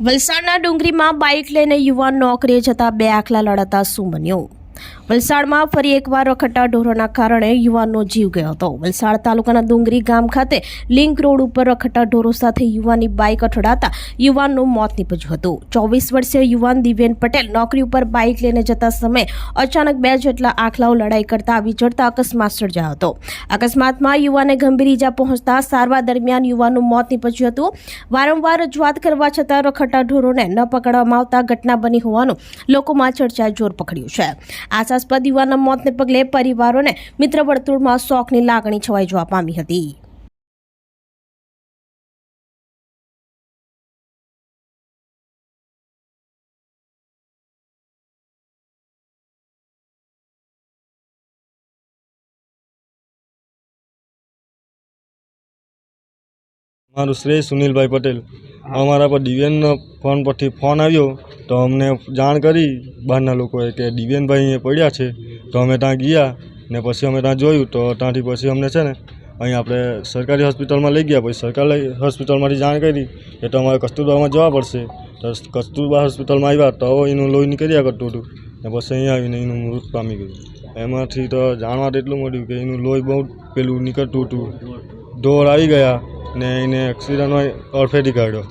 વલસાડના ડુંગરીમાં બાઇક લઈને યુવાન નોકરીએ જતા બે આખલા લડાતા શું બન્યું વલસાડમાં ફરી એકવાર રખડતા ઢોરોના કારણે યુવાનનો જીવ ગયો હતો. વલસાડ તાલુકાના ડુંગરી ગામ ખાતે લિંક રોડ ઉપર રખડતા ઢોરો સાથે યુવાનની બાઇક અથડાતા યુવાનનું મોત નીપજ્યું હતું. ચોવીસ વર્ષીય યુવાન દિવ્યેન પટેલ નોકરી ઉપર બાઇક લઈને જતા સમયે અચાનક બે જેટલા આખલાઓ લડાઈ કરતા આવી અકસ્માત સર્જાયો હતો. અકસ્માતમાં યુવાને ગંભીર ઈજા પહોંચતા સારવાર દરમિયાન યુવાનનું મોત નીપજ્યું હતું. વારંવાર રજૂઆત કરવા છતાં રખડતા ઢોરોને ન પકડવામાં આવતા ઘટના બની હોવાનું લોકોમાં ચર્ચાએ જોર પકડ્યું છે. આશાસ્પદ યુવાનના મોતને પગલે પરિવારોને મિત્ર વર્તુળમાં શોકની લાગણી છવાઈ જોવા પામી હતી. મારું શ્રેય સુનિલભાઈ પટેલ. અમારા પર દિવ્યાનનો ફોન પરથી ફોન આવ્યો તો અમને જાણ કરી બહારના લોકોએ કે દિવ્યાનભાઈ અહીંયા પડ્યા છે. તો અમે ત્યાં ગયા ને પછી અમે ત્યાં જોયું તો ત્યાંથી પછી અમને છે ને અહીં આપણે સરકારી હોસ્પિટલમાં લઈ ગયા. પછી સરકારી હોસ્પિટલમાંથી જાણ કરી કે તમારે કસ્તુરબામાં જવા પડશે. તો કસ્તુરબા હોસ્પિટલમાં આવ્યા તો એનું લોહી નીકળ્યા કરતું હતું. ને પછી અહીંયા આવીને એનું મૃત પામી ગયું. એમાંથી તો જાણવા તો એટલું મળ્યું કે એનું લોહી બહુ પેલું નીકળતું હતું. ઢોર આવી ગયા. ને એને એક્સિડન્ટમાં અડફેટી કાઢ્યો.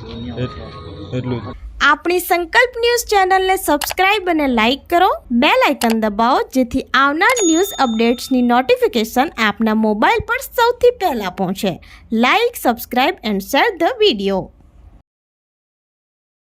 એટલું આપણી સંકલ્પ ન્યૂઝ ચેનલને સબસ્ક્રાઇબ અને લાઇક કરો. બે લાઇકન દબાવો, જેથી આવનાર ન્યૂઝ અપડેટ્સની નોટિફિકેશન આપના મોબાઈલ પર સૌથી પહેલા પહોંચે. Like, subscribe and share the video.